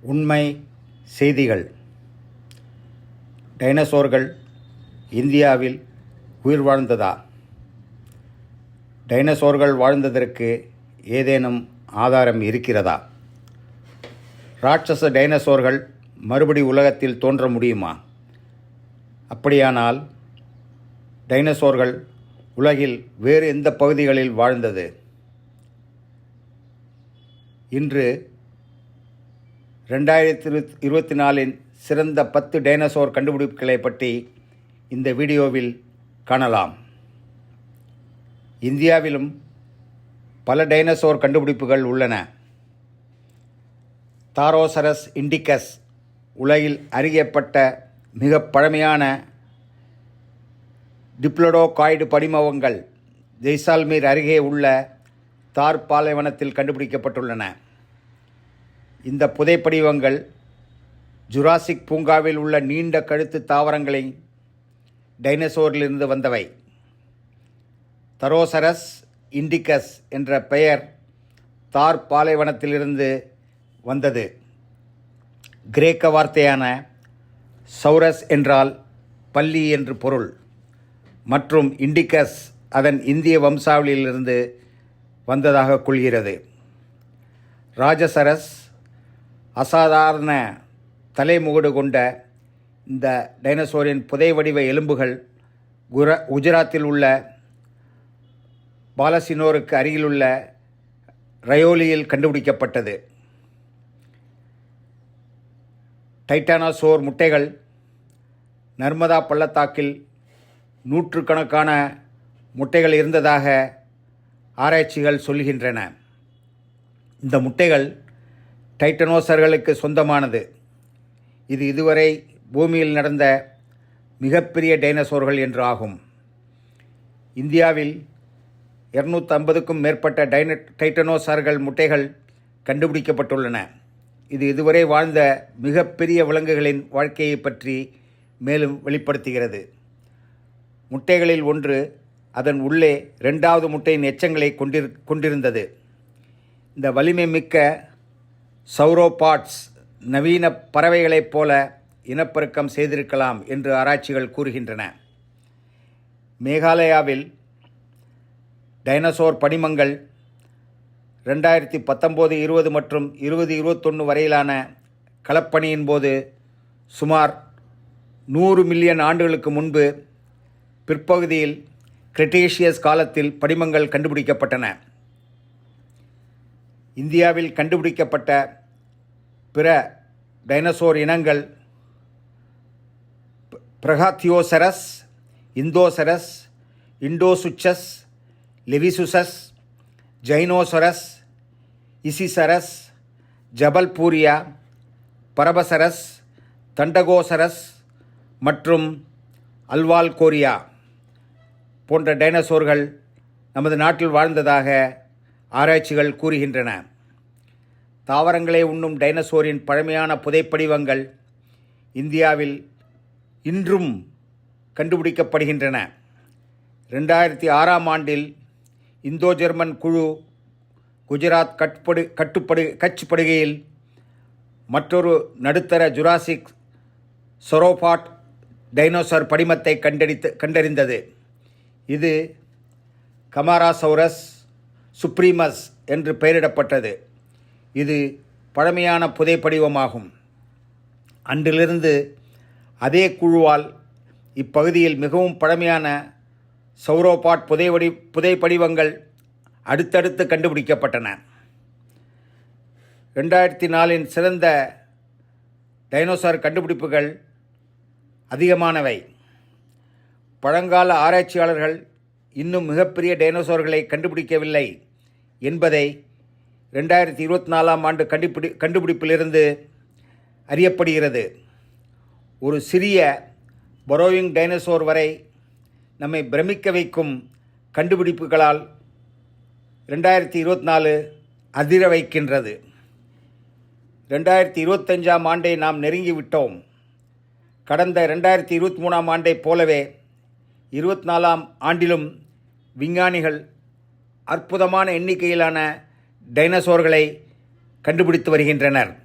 உண்மை செய்திகள். டைனோசோர்கள் இந்தியாவில் உயிர் வாழ்ந்ததா? டைனோசோர்கள் வாழ்ந்ததற்கு ஏதேனும் ஆதாரம் இருக்கிறதா? ராட்சச டைனோசோர்கள் மறுபடி உலகத்தில் தோன்ற முடியுமா? அப்படியானால் டைனோசோர்கள் உலகில் வேறு எந்த பகுதிகளில் வாழ்ந்தது? இன்று ரெண்டாயிரத்தி இரு இருபத்தி நாலின் சிறந்த பத்து டைனோசோர் கண்டுபிடிப்புகளை பற்றி இந்த வீடியோவில் காணலாம். இந்தியாவிலும் பல டைனோசோர் கண்டுபிடிப்புகள் உள்ளன. தாரோசரஸ் இண்டிகஸ் உலகில் அறியப்பட்ட மிக பழமையான டிப்ளடோகாய்டு படிமவங்கள் ஜெய்சால்மீர் அருகே உள்ள தார் பாலைவனத்தில் கண்டுபிடிக்கப்பட்டுள்ளன. இந்த புதைப்படிவங்கள் ஜுராசிக் பூங்காவில் உள்ள நீண்ட கழுத்து தாவரங்களை டைனோசோரிலிருந்து வந்தவை. தரோசரஸ் இண்டிகஸ் என்ற பெயர் தார் பாலைவனத்திலிருந்து வந்தது. கிரேக்க வார்த்தையான சௌரஸ் என்றால் பள்ளி என்று பொருள். மற்றும் இண்டிகஸ் அதன் இந்திய வம்சாவளியிலிருந்து வந்ததாக கொள்கிறது. ராஜசரஸ் அசாதாரண தலைமுகடு கொண்ட இந்த டைனோசோரின் புதை வடிவ எலும்புகள் குர குஜராத்தில் உள்ள பாலசினோருக்கு அருகிலுள்ள ரயோலியில் கண்டுபிடிக்கப்பட்டது. டைட்டானோசோர் முட்டைகள் நர்மதா பள்ளத்தாக்கில் நூற்றுக்கணக்கான முட்டைகள் இருந்ததாக ஆராய்ச்சிகள் சொல்கின்றன. இந்த முட்டைகள் டைட்டனோசர்களுக்கு சொந்தமானது. இது இதுவரை பூமியில் நடந்த மிகப்பெரிய டைனோசோர்கள் என்று ஆகும். இந்தியாவில் இருநூற்றம்பதுக்கும் மேற்பட்ட டைன டைட்டனோசார்கள் முட்டைகள் கண்டுபிடிக்கப்பட்டுள்ளன. இது இதுவரை வாழ்ந்த மிகப்பெரிய விலங்குகளின் வாழ்க்கையை பற்றி மேலும் வெளிப்படுத்துகிறது. முட்டைகளில் ஒன்று அதன் உள்ளே ரெண்டாவது முட்டையின் எச்சங்களை கொண்டிரு கொண்டிருந்தது. இந்த வலிமை மிக்க சௌரோபாட்ஸ் நவீன பறவைகளைப் போல இனப்பெருக்கம் செய்திருக்கலாம் என்று ஆராய்ச்சிகள் கூறுகின்றன. மேகாலயாவில் டைனோசோர் படிமங்கள் ரெண்டாயிரத்தி பத்தொம்போது இருபது மற்றும் இருபது இருபத்தொன்று வரையிலான களப்பணியின் போது சுமார் நூறு மில்லியன் ஆண்டுகளுக்கு முன்பு பிற்பகுதியில் கிரிட்டேஷியஸ் காலத்தில் படிமங்கள் கண்டுபிடிக்கப்பட்டன. இந்தியாவில் கண்டுபிடிக்கப்பட்ட பிற டைனோசோர் இனங்கள் பிரகாத்தியோசரஸ் இந்தோசரஸ் இண்டோசுச்சஸ் லெவிசுசஸ் ஜைனோசரஸ் இசிசரஸ் ஜபல்பூரியா பரபசரஸ் தண்டகோசரஸ் மற்றும் அல்வால்கோரியா போன்ற டைனோசோர்கள் நமது நாட்டில் வாழ்ந்ததாக ஆராய்ச்சிகள் கூறுகின்றன. தாவரங்களை உண்ணும் டைனோசோரின் பழமையான புதைப்படிவங்கள் இந்தியாவில் இன்றும் கண்டுபிடிக்கப்படுகின்றன. ரெண்டாயிரத்தி ஆறாம் ஆண்டில் இந்தோ ஜெர்மன் குழு குஜராத் கட்படு கட்டுப்படு கட்ச் மற்றொரு நடுத்தர ஜுராசிக் சொரோபாட் டைனோசர் படிமத்தை கண்டறித்து கண்டறிந்தது. இது கமாராசௌரஸ் சுப்ரீமஸ் என்று பெயரிடப்பட்டது. இது பழமையான புதைப்படிவமாகும் அன்றிலிருந்து அதே குழுவால் இப்பகுதியில் மிகவும் பழமையான சௌரோபாட் புதைவடி புதைப்படிவங்கள் அடுத்தடுத்து கண்டுபிடிக்கப்பட்டன. ரெண்டாயிரத்தி நாலின் சிறந்த டைனோசார் கண்டுபிடிப்புகள் அதிகமானவை. பழங்கால ஆராய்ச்சியாளர்கள் இன்னும் மிகப்பெரிய டைனோசார்களை கண்டுபிடிக்கவில்லை என்பதை ரெண்டாயிரத்தி இருபத்தி நாலாம் ஆண்டு கண்டுபிடி கண்டுபிடிப்பிலிருந்து அறியப்படுகிறது. ஒரு சிறிய பரோயிங் டைனோசோர் வரை நம்மை பிரமிக்க வைக்கும் கண்டுபிடிப்புகளால் ரெண்டாயிரத்தி இருபத்தி நாலு அதிர வைக்கின்றது. ரெண்டாயிரத்தி இருபத்தஞ்சாம் ஆண்டை நாம் நெருங்கிவிட்டோம் கடந்த ரெண்டாயிரத்தி இருபத்தி மூணாம் ஆண்டைப் போலவே இருபத்தி நாலாம் ஆண்டிலும் விஞ்ஞானிகள் அற்புதமான எண்ணிக்கையிலான டைனோசோர்களை கண்டுபிடித்து வருகின்றனர்.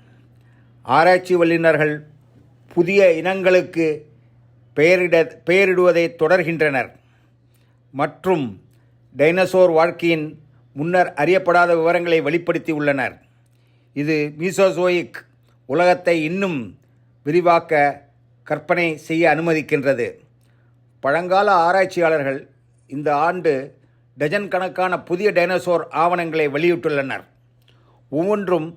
ஆராய்ச்சி வல்லுநர்கள் புதிய இனங்களுக்கு பெயரிட பெயரிடுவதை தொடர்கின்றனர். மற்றும் டைனசோர் வாழ்க்கையின் முன்னர் அறியப்படாத விவரங்களை வெளிப்படுத்தி உள்ளனர். இது மீசோசோயிக் உலகத்தை இன்னும் விரிவாக்க கற்பனை செய்ய அனுமதிக்கின்றது. பழங்கால ஆராய்ச்சியாளர்கள் இந்த ஆண்டு டஜன் கணக்கான புதிய டைனோசோர் ஆவணங்களை வெளியிட்டுள்ளனர். ஒவ்வொன்றும்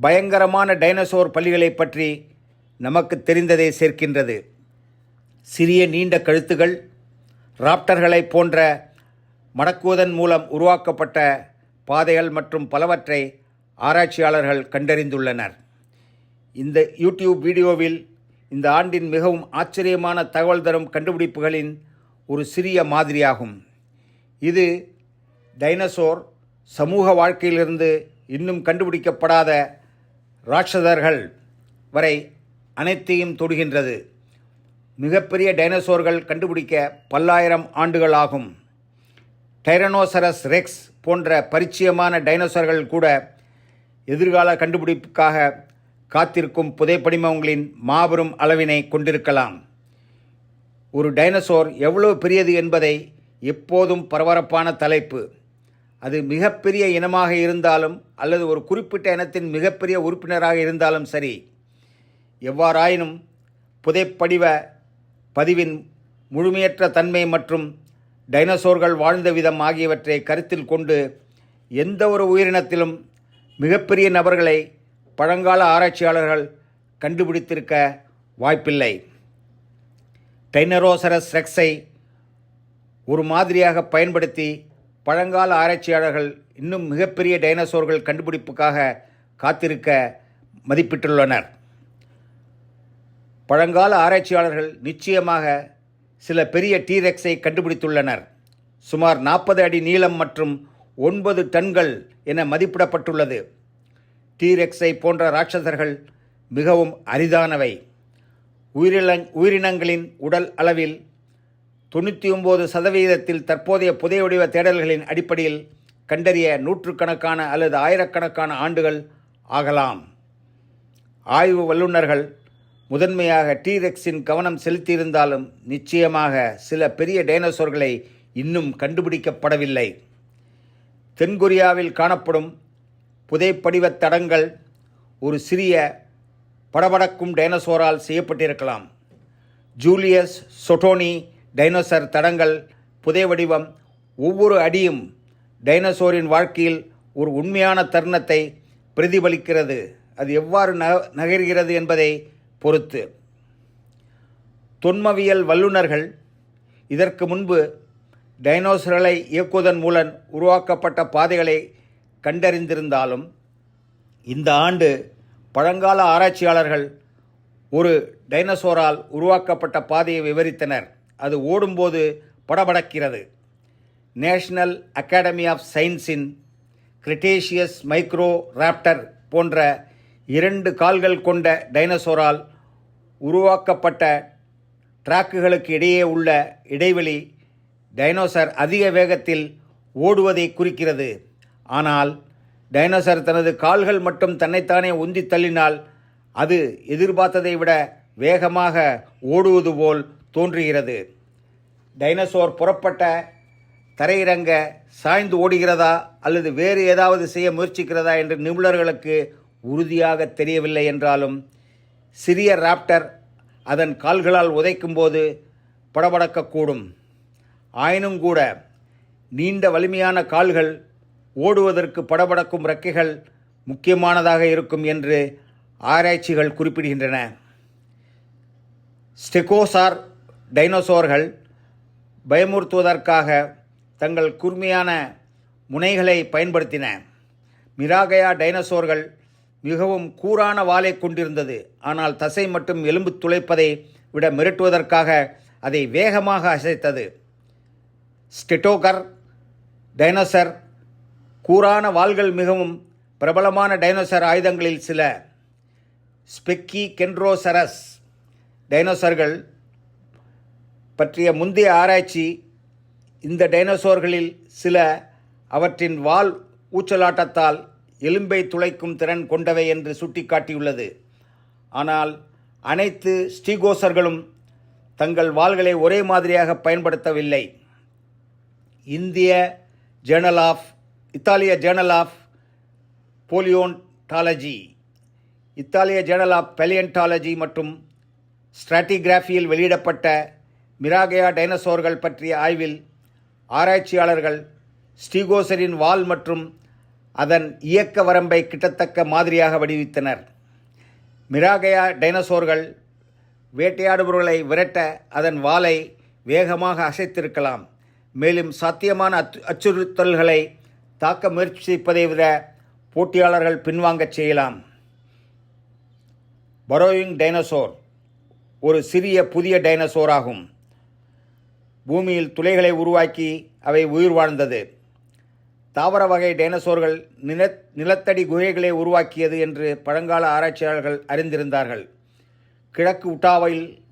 பயங்கரமான டைனோசோர் பள்ளிகளை பற்றி நமக்கு தெரிந்ததை சேர்க்கின்றது. சிறிய நீண்ட கழுத்துகள் ராப்டர்களைப் போன்ற மடக்குவதன் மூலம் உருவாக்கப்பட்ட பாதைகள் மற்றும் பலவற்றை ஆராய்ச்சியாளர்கள் கண்டறிந்துள்ளனர். இந்த யூடியூப் வீடியோவில் இந்த ஆண்டின் மிகவும் ஆச்சரியமான தகவல் தரும் கண்டுபிடிப்புகளின் ஒரு சிறிய மாதிரியாகும். இது டைனசோர் சமூக வாழ்க்கையிலிருந்து இன்னும் கண்டுபிடிக்கப்படாத ராட்சதர்கள் வரை அனைத்தையும் தொடுகின்றது. மிகப்பெரிய டைனோசோர்கள் கண்டுபிடிக்க பல்லாயிரம் ஆண்டுகள் ஆகும். டைரனோசரஸ் ரெக்ஸ் போன்ற பரிச்சயமான டைனோசர்கள் கூட எதிர்கால கண்டுபிடிப்புக்காக காத்திருக்கும் புதைப்படிமங்களின் மாபெரும் அளவினை கொண்டிருக்கலாம். ஒரு டைனோசோர் எவ்வளவு பெரியது என்பதை எப்போதும் பரபரப்பான தலைப்பு. அது மிகப்பெரிய இனமாக இருந்தாலும் அல்லது ஒரு குறிப்பிட்ட இனத்தின் மிகப்பெரிய உறுப்பினராக இருந்தாலும் சரி எவ்வாறாயினும் புதைப்படிவ பதிவின் முழுமையற்ற தன்மை மற்றும் டைனோசோர்கள் வாழ்ந்த விதம் ஆகியவற்றை கருத்தில் கொண்டு எந்த ஒரு உயிரினத்திலும் மிகப்பெரிய நபர்களை பழங்கால ஆராய்ச்சியாளர்கள் கண்டுபிடித்திருக்க வாய்ப்பில்லை. டைனரோசரஸ் ரெக்ஸை ஒரு மாதிரியாக பயன்படுத்தி பழங்கால ஆராய்ச்சியாளர்கள் இன்னும் மிகப்பெரிய டைனோசோர்கள் கண்டுபிடிப்புக்காக காத்திருக்க மதிப்பிட்டுள்ளனர். பழங்கால ஆராய்ச்சியாளர்கள் நிச்சயமாக சில பெரிய டீரெக்ஸை கண்டுபிடித்துள்ளனர். சுமார் நாற்பது அடி நீளம் மற்றும் ஒன்பது டன்கள் என மதிப்பிடப்பட்டுள்ளது. டீரெக்ஸை போன்ற ராட்சசர்கள் மிகவும் அரிதானவை. உயிரின உயிரினங்களின் உடல் அளவில் தொண்ணூற்றி ஒம்பது சதவீதத்தில் தற்போதைய புதை வடிவ தேடல்களின் அடிப்படையில் கண்டறிய நூற்றுக்கணக்கான அல்லது ஆயிரக்கணக்கான ஆண்டுகள் ஆகலாம். ஆய்வு வல்லுநர்கள் முதன்மையாக டீரெக்ஸின் கவனம் செலுத்தியிருந்தாலும் நிச்சயமாக சில பெரிய டைனோசோர்களை இன்னும் கண்டுபிடிக்கப்படவில்லை. தென்கொரியாவில் காணப்படும் புதைப்படிவத் தடங்கள் ஒரு சிறிய படபடக்கும் டைனோசோரால் செய்யப்பட்டிருக்கலாம். ஜூலியஸ் சொட்டோனி டைனோசர் தடங்கள் புதை வடிவம் ஒவ்வொரு அடியும் டைனோசோரின் வாழ்க்கையில் ஒரு உண்மையான தருணத்தை பிரதிபலிக்கிறது. அது எவ்வாறு ந நகர்கிறது என்பதை பொறுத்து. தொன்மவியல் வல்லுநர்கள் இதற்கு முன்பு டைனோசர்களை இயக்குவதன் மூலம் உருவாக்கப்பட்ட பாதைகளை கண்டறிந்திருந்தாலும் இந்த ஆண்டு பழங்கால ஆராய்ச்சியாளர்கள் ஒரு டைனோசோரால் உருவாக்கப்பட்ட பாதையை விவரித்தனர். அது ஓடும்போது படபடக்கிறது. நேஷனல் அகாடமி ஆஃப் சயின்ஸின் கிரிட்டேஷியஸ் மைக்ரோ ராப்டர் போன்ற இரண்டு கால்கள் கொண்ட டைனோசோரால் உருவாக்கப்பட்ட டிராக்குகளுக்கு இடையே உள்ள இடைவெளி டைனோசர் அதிக வேகத்தில் ஓடுவதை குறிக்கிறது. ஆனால் டைனோசர் தனது கால்கள் மட்டும் தன்னைத்தானே உந்தி தள்ளினால் அது எதிர்பார்த்ததை விட வேகமாக ஓடுவது போல் தோன்றுகிறது. டைனோசோர் புறப்பட்ட தரையிறங்க சாய்ந்து ஓடுகிறதா அல்லது வேறு ஏதாவது செய்ய முயற்சிக்கிறதா என்று நிபுணர்களுக்கு உறுதியாக தெரியவில்லை என்றாலும் சிறிய ராப்டர் அதன் கால்களால் உதைக்கும்போது படபடக்கக்கூடும். ஆயினும் கூட நீண்ட வலிமையான கால்கள் ஓடுவதற்கு படபடக்கும் ரெக்கைகள் முக்கியமானதாக இருக்கும் என்று ஆராய்ச்சிகள் குறிப்பிடுகின்றன. ஸ்டெகோசார் டைனோசோர்கள் பயமுறுத்துவதற்காக தங்கள் கூர்மையான முனைகளை பயன்படுத்தின. மிராகயா டைனோசோர்கள் மிகவும் கூரான வாலை கொண்டிருந்தது. ஆனால் தசை மற்றும் எலும்பு துளைப்பதை விட மிரட்டுவதற்காக அதை வேகமாக அசைத்தது. ஸ்டெட்டோகர் டைனோசர் கூரான வாள்கள் மிகவும் பிரபலமான டைனோசர் ஆயுதங்களில் சில. ஸ்பெக்கி கென்ட்ரோசரஸ் டைனோசர்கள் பற்றிய முந்தைய ஆராய்ச்சி இந்த டைனோசோர்களில் சில அவற்றின் வால் ஊச்சலாட்டத்தால் எலும்பை துளைக்கும் திறன் கொண்டவை என்று சுட்டிக்காட்டியுள்ளது. ஆனால் அனைத்து ஸ்டீகோசர்களும் தங்கள் வாள்களை ஒரே மாதிரியாக பயன்படுத்தவில்லை. இந்திய ஜேர்னல் ஆஃப் இத்தாலிய ஜேர்னல் ஆஃப் போலியோன்டாலஜி இத்தாலிய ஜேர்னல் ஆஃப் பெலியன்டாலஜி மற்றும் ஸ்ட்ராட்டிகிராஃபியில் வெளியிடப்பட்ட மிராகயா டைனசோர்கள் பற்றிய ஆய்வில் ஆராய்ச்சியாளர்கள் ஸ்டீகோசரின் வால் மற்றும் அதன் இயக்க வரம்பை கிட்டத்தக்க மாதிரியாக வடிவித்தனர். மிராகயா டைனசோர்கள் வேட்டையாடுபவர்களை விரட்ட அதன் வாலை வேகமாக அசைத்திருக்கலாம். மேலும் சாத்தியமான அச்சு அச்சுறுத்தல்களை தாக்க முயற்சிப்பதை விட போட்டியாளர்கள் பின்வாங்கச் செய்யலாம். பரோயிங் டைனோசோர் ஒரு சிறிய புதிய டைனோசோர் ஆகும் பூமியில் துளைகளை உருவாக்கி அவை உயிர் வாழ்ந்தது. தாவர வகை டைனசோர்கள் நில நிலத்தடி குகைகளை உருவாக்கியது என்று பழங்கால ஆராய்ச்சியாளர்கள் அறிந்திருந்தார்கள். கிழக்கு உட்டாவில்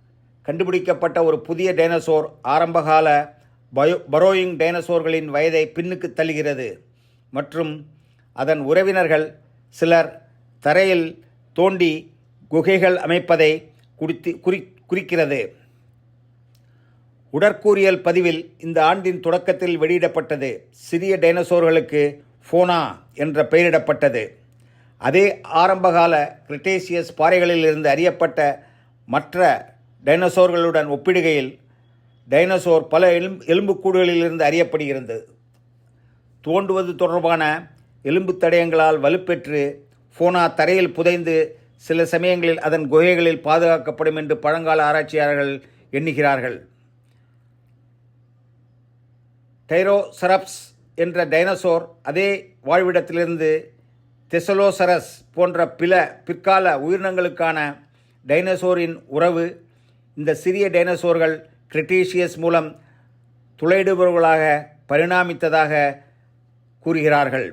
கண்டுபிடிக்கப்பட்ட ஒரு புதிய டைனசோர் ஆரம்பகால பயோ பரோயிங் டைனோசோர்களின் வயதை பின்னுக்கு தள்ளுகிறது. மற்றும் அதன் உறவினர்கள் சிலர் தரையில் தோண்டி குகைகள் அமைப்பதை குறித்து குறி குறிக்கிறது. உடற்கூறியல் பதிவில் இந்த ஆண்டின் தொடக்கத்தில் வெளியிடப்பட்டது சிறிய டைனோசோர்களுக்கு ஃபோனா என்ற பெயரிடப்பட்டது. அதே ஆரம்பகால கிரிட்டேசியஸ் பாறைகளில் இருந்து அறியப்பட்ட மற்ற டைனோசோர்களுடன் ஒப்பிடுகையில் டைனோசோர் பல எலும்பு எலும்புக்கூடுகளிலிருந்து அறியப்படுகிறது. தோண்டுவது தொடர்பான எலும்பு தடயங்களால் வலுப்பெற்று ஃபோனா தரையில் புதைந்து சில சமயங்களில் அதன் குகைகளில் பாதுகாக்கப்படும் என்று பழங்கால ஆராய்ச்சியாளர்கள் எண்ணுகிறார்கள். டைரோசரப்ஸ் என்ற டைனோசோர் அதே வாழ்விடத்திலிருந்து தெசலோசரஸ் போன்ற பில பிற்கால உயிரினங்களுக்கான டைனோசோரின் உறவு இந்த சிறிய டைனோசோர்கள் கிரிட்டீஷியஸ் மூலம் துளையிடுபவர்களாக பரிணாமித்ததாக கூறுகிறார்கள்.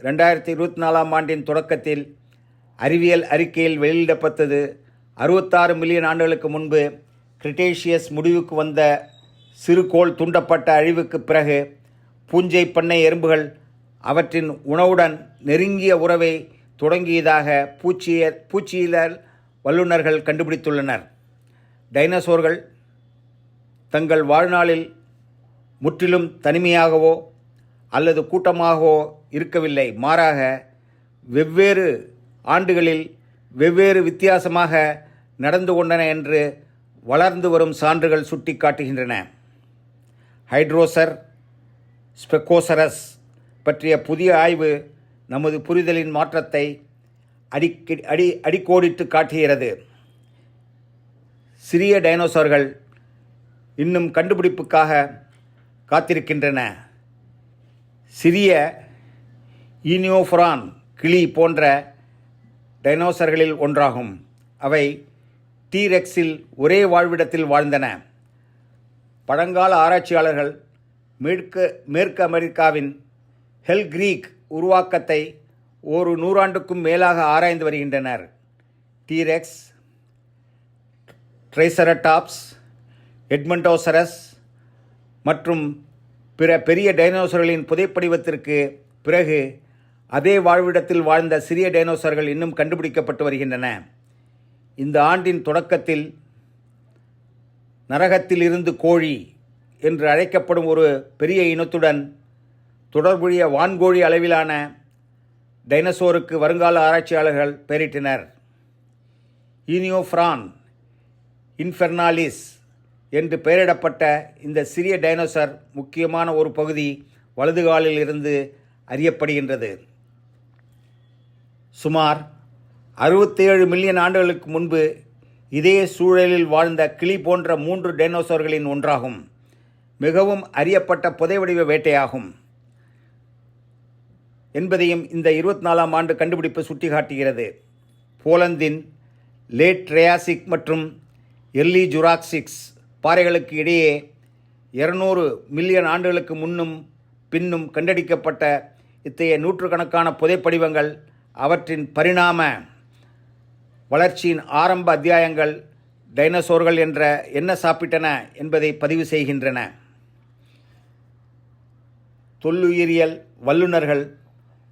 ரெண்டாயிரத்தி இருபத்தி நாலாம் ஆண்டின் தொடக்கத்தில் அறிவியல் அறிக்கையில் வெளியிடப்பட்டது. அறுபத்தாறு மில்லியன் ஆண்டுகளுக்கு முன்பு கிரிட்டேஷியஸ் முடிவுக்கு வந்த சிறுகோள் துண்டப்பட்ட அழிவுக்கு பிறகு பூஞ்சை பண்ணை எறும்புகள் அவற்றின் உணவுடன் நெருங்கிய உறவை தொடங்கியதாக பூச்சிய பூச்சியியல் வல்லுநர்கள் கண்டுபிடித்துள்ளனர். டைனோசோர்கள் தங்கள் வாழ்நாளில் முற்றிலும் தனிமையாகவோ அல்லது கூட்டமாகவோ இருக்கவில்லை. மாறாக வெவ்வேறு ஆண்டுகளில் வெவ்வேறு வித்தியாசமாக நடந்து கொண்டன என்று வளர்ந்து வரும் சான்றுகள் சுட்டிக்காட்டுகின்றன. ஹைட்ரோசர் ஸ்பெக்கோசரஸ் பற்றிய புதிய ஆய்வு நமது புரிதலின் மாற்றத்தை அடிக்கி அடி அடிக்கோடிட்டு காட்டுகிறது. சிறிய டைனோசர்கள் இன்னும் கண்டுபிடிப்புக்காக காத்திருக்கின்றன. சிறிய ஈனியோஃபரான் கிளி போன்ற டைனோசர்களில் ஒன்றாகும். அவை டீரெக்ஸில் ஒரே வாழ்விடத்தில் வாழ்ந்தன. பழங்கால ஆராய்ச்சியாளர்கள் மேற்கு மேற்கு அமெரிக்காவின் ஹெல் கிரீக் உருவாக்கத்தை ஒரு நூறாண்டுக்கும் மேலாக ஆராய்ந்து வருகின்றனர். டீரெக்ஸ் ட்ரைசரடாப்ஸ் எட்மண்டோசரஸ் மற்றும் பிற பெரிய டைனோசர்களின் புதைப்படிவத்திற்கு பிறகு அதே வாழ்விடத்தில் வாழ்ந்த சிறிய டைனோசர்கள் இன்னும் கண்டுபிடிக்கப்பட்டு வருகின்றன. இந்த ஆண்டின் தொடக்கத்தில் நரகத்தில் இருந்து கோழி என்று அழைக்கப்படும் ஒரு பெரிய இனத்துடன் தொடர்புடைய வான்கோழி அளவிலான டைனசோருக்கு வருங்கால ஆராய்ச்சியாளர்கள் பெயரிட்டனர். ஈனியோஃப்ரான் இன்ஃபெர்னாலிஸ் என்று பெயரிடப்பட்ட இந்த சிறிய டைனோசர் முக்கியமான ஒரு பகுதி வலதுகாலில் இருந்து அறியப்படுகின்றது. சுமார் அறுபத்தேழு மில்லியன் ஆண்டுகளுக்கு முன்பு இதே சூழலில் வாழ்ந்த கிளி போன்ற மூன்று டைனோசர்களின் ஒன்றாகும். மிகவும் அறியப்பட்ட புதைவடிவ வேட்டையாகும். என்பதையும் இந்த இருபத்தி நாலாம் ஆண்டு கண்டுபிடிப்பு சுட்டிக்காட்டுகிறது. போலந்தின் லேட் ட்ரையாசிக் மற்றும் எர்லி ஜுராக்சிக்ஸ் பாறைகளுக்கு இடையே இருநூறு மில்லியன் ஆண்டுகளுக்கு முன்னும் பின்னும் கண்டடிக்கப்பட்ட இத்தகைய நூற்றுக்கணக்கான புதைப்படிவங்கள் அவற்றின் பரிணாம வளர்ச்சியின் ஆரம்ப அத்தியாயங்கள் டைனோசோர்கள் என்ற என்ன சாப்பிட்டன என்பதை பதிவு செய்கின்றன. தொல்லுயிரியல் வல்லுநர்கள்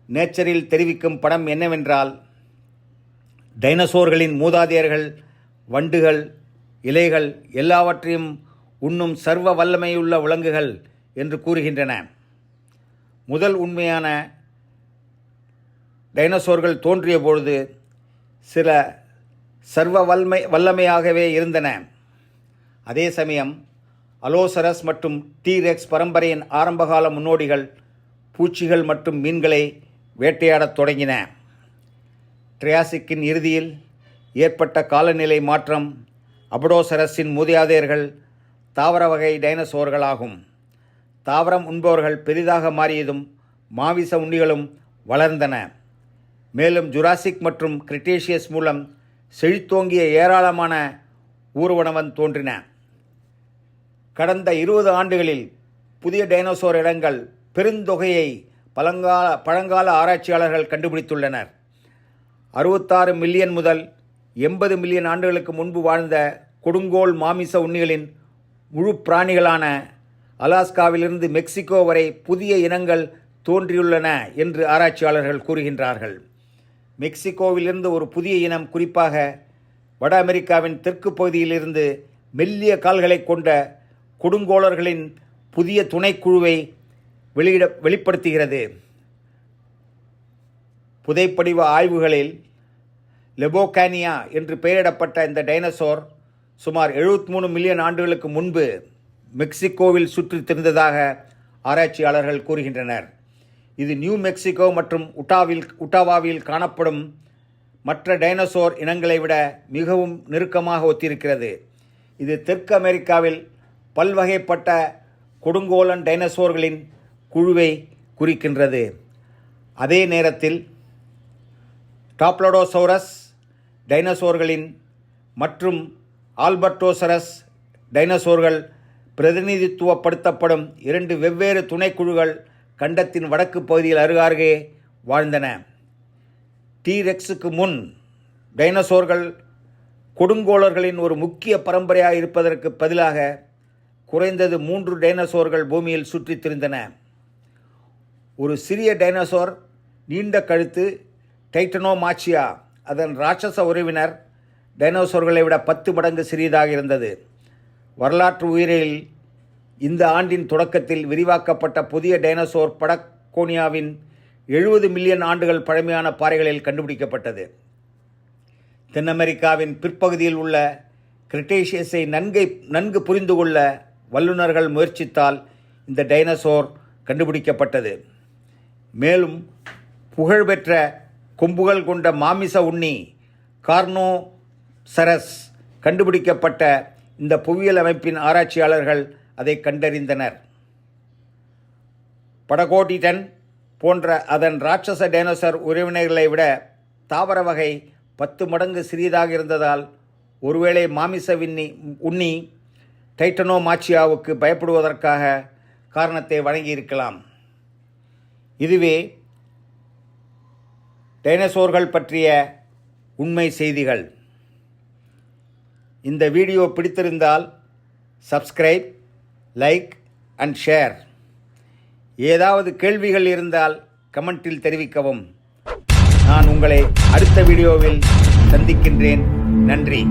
நேச்சரில் தெரிவிக்கும் படம் என்னவென்றால் டைனசோர்களின் மூதாதையர்கள் வண்டுகள் இலைகள் எல்லாவற்றையும் உண்ணும் சர்வ வல்லமையுள்ள விலங்குகள் என்று கூறுகின்றன. முதல் உண்மையான டைனோசோர்கள் தோன்றிய பொழுது சில சர்வ வல்லமை வல்லமையாகவே இருந்தன. அதே சமயம் அலோசரஸ் மற்றும் டீரெக்ஸ் பரம்பரையின் ஆரம்பகால முன்னோடிகள் பூச்சிகள் மற்றும் மீன்களை வேட்டையாடத் தொடங்கின. ட்ரியாசிக்கின் இறுதியில் ஏற்பட்ட காலநிலை மாற்றம் அபடோசரஸின் மூதியாதையர்கள் தாவர வகை டைனசோர்களாகும். தாவரம் உண்பவர்கள் பெரிதாக மாறியதும் மாவிச உண்ணிகளும் வளர்ந்தன. மேலும் ஜுராசிக் மற்றும் கிரிட்டேஷியஸ் மூலம் செழித்தோங்கிய ஏராளமான ஊர்வனவன் தோன்றின. கடந்த இருபது ஆண்டுகளில் புதிய டைனோசோர் இடங்கள் பெருந்தொகையை பழங்கால பழங்கால ஆராய்ச்சியாளர்கள் கண்டுபிடித்துள்ளனர். அறுபத்தாறு மில்லியன் முதல் எண்பது மில்லியன் ஆண்டுகளுக்கு முன்பு வாழ்ந்த கொடுங்கோல் மாமிச உண்ணிகளின் முழு பிராணிகளான அலாஸ்காவிலிருந்து மெக்சிகோ வரை புதிய இனங்கள் தோன்றியுள்ளன என்று ஆராய்ச்சியாளர்கள் கூறுகின்றார்கள். மெக்சிகோவிலிருந்து ஒரு புதிய இனம் குறிப்பாக வட அமெரிக்காவின் தெற்கு பகுதியிலிருந்து மெல்லிய கால்களை கொண்ட கொடுங்கோளர்களின் புதிய துணைக்குழுவை வெளியிட வெளிப்படுத்துகிறது. புதைப்படிவ ஆய்வுகளில் லெபோகானியா என்று பெயரிடப்பட்ட இந்த டைனோசோர் சுமார் 73 மில்லியன் ஆண்டுகளுக்கு முன்பு மெக்சிகோவில் சுற்றித் திரிந்ததாக ஆராய்ச்சியாளர்கள் கூறுகின்றனர். இது நியூ மெக்சிகோ மற்றும் உட்டாவில் உட்டாவாவில் காணப்படும் மற்ற டைனோசோர் இனங்களை விட மிகவும் நெருக்கமாக ஒத்திருக்கிறது. இது தெற்கு அமெரிக்காவில் பல்வகைப்பட்ட கொடுங்கோலன் டைனோசோர்களின் குழுவை குறிக்கின்றது. அதே நேரத்தில் டாப்ளடோசோரஸ் டைனோசோர்களின் மற்றும் ஆல்பர்டோசரஸ் டைனோசோர்கள் பிரதிநிதித்துவப்படுத்தப்படும் இரண்டு வெவ்வேறு துணைக்குழுக்கள் கண்டத்தின் வடக்கு பகுதியில் அருகாருகே வாழ்ந்தன. டீரெக்ஸுக்கு முன் டைனோசோர்கள் கொடுங்கோளர்களின் ஒரு முக்கிய பரம்பரையாக இருப்பதற்கு பதிலாக குறைந்தது மூன்று டைனோசோர்கள் பூமியில் சுற்றித் திரிந்தன. ஒரு சிறிய டைனோசோர் நீண்ட கழுத்து டைட்டனோமாச்சியா அதன் ராட்சச உறவினர் டைனோசோர்களை விட பத்து மடங்கு சிறியதாக இருந்தது. வரலாற்று உயிரில் இந்த ஆண்டின் தொடக்கத்தில் விரிவாக்கப்பட்ட புதிய டைனோசோர் படக்கோனியாவின் எழுபது மில்லியன் ஆண்டுகள் பழமையான பாறைகளில் கண்டுபிடிக்கப்பட்டது. தென் அமெரிக்காவின் பிற்பகுதியில் உள்ள கிரிட்டேஷியஸை நன்கை நன்கு புரிந்து கொள்ள வல்லுநர்கள் முயற்சித்தால் இந்த டைனோசோர் கண்டுபிடிக்கப்பட்டது. மேலும் புகழ்பெற்ற கொம்புகள் கொண்ட மாமிச உண்ணி கார்னோசரஸ் கண்டுபிடிக்கப்பட்ட இந்த புவியியல் அமைப்பின் ஆராய்ச்சியாளர்கள் அதை கண்டறிந்தனர். படகோட்டிடன் போன்ற அதன் ராட்சச டைனோசர் உறவினர்களை விட தாவர வகை பத்து மடங்கு சிறியதாக இருந்ததால் ஒருவேளை மாமிச விண்ணி உண்ணி டைட்டனோமாச்சியாவுக்கு பயப்படுவதற்காக காரணத்தை வழங்கியிருக்கலாம். இதுவே டைனோசோர்கள் பற்றிய உண்மை செய்திகள். இந்த வீடியோ பிடித்திருந்தால் சப்ஸ்கிரைப் லைக் அண்ட் ஷேர். ஏதாவது கேள்விகள் இருந்தால் கமெண்டில் தெரிவிக்கவும். நான் உங்களை அடுத்த வீடியோவில் சந்திக்கின்றேன். நன்றி.